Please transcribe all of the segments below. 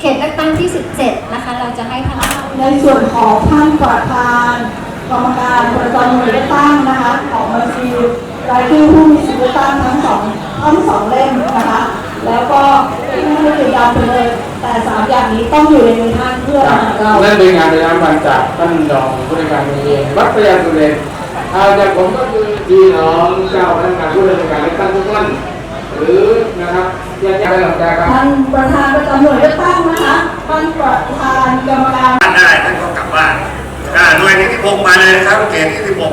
เขตเลือกตั้งที่ 17 นะคะ เราจะให้ท่านในส่วนของท่านประธานกรรมการประจำหน่วยเลือกตั้งนะคะของบัญชีรายชื่อผู้มีสิทธิเลือกตั้งทั้งสองทั้งสองเล่มนะคะ แล้วก็ที่ไม่ได้ติดตามไปเลยแต่สามอย่างนี้ต้องอยู่ในมือท่านเพื่อครับเรานั่นเป็นงานประจำวันจากท่านรองผู้ในวยการโรงเรียนวัดพระยาสุเรนอาจากผมก็คือพี่น้องเจ้าพนักงานผู้ในวยการเลือกตั้งทุกท่าน ท่านประธานประจำหน่วยเลือกตั้งนะคะ ท่านประธานกรรมการบ้านได้ท่านก็กลับบ้านหน่วยที่ที่พงมาเลยนะครับเขตที่ที่พง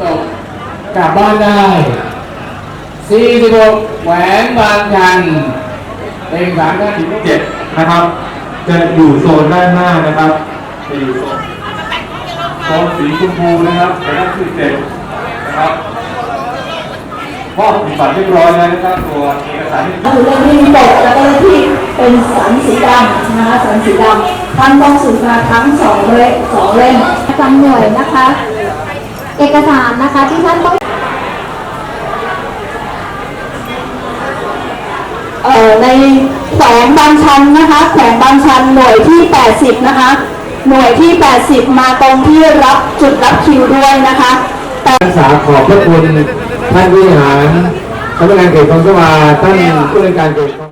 ตกกลับบ้านได้46แหวนบางชันเป็นสามท่านที่เจ็ดนะครับ จะอยู่โซนด้านหน้านะครับจะอยู่โซน โซนสีชมพูนะครับแต่นั่นคือเจ็ดนะครับมอบถึงบัตรเรียบร้อยแล้วนะครับตัวเอกสารที่อยู่เลขที่ตกแล้วก็เลขที่เป็นสันสีดำนะคะสันสีดำท่านต้องสืบมาทั้งสองเล่มสองเล่มจำหน่วยนะคะ เอกสารนะคะที่ท่านต้องเอ่อในแขวงบางชันนะคะแขวงบางชันหน่วยที่ 80 นะคะ หน่วยที่ 80 มาตรงที่รับจุดรับคิวด้วยนะคะแต่รักษาขอบพระคุณท่านผู้บริหารสำนักงานเขตคลองสวาท่านผู้ในการเขตคลอง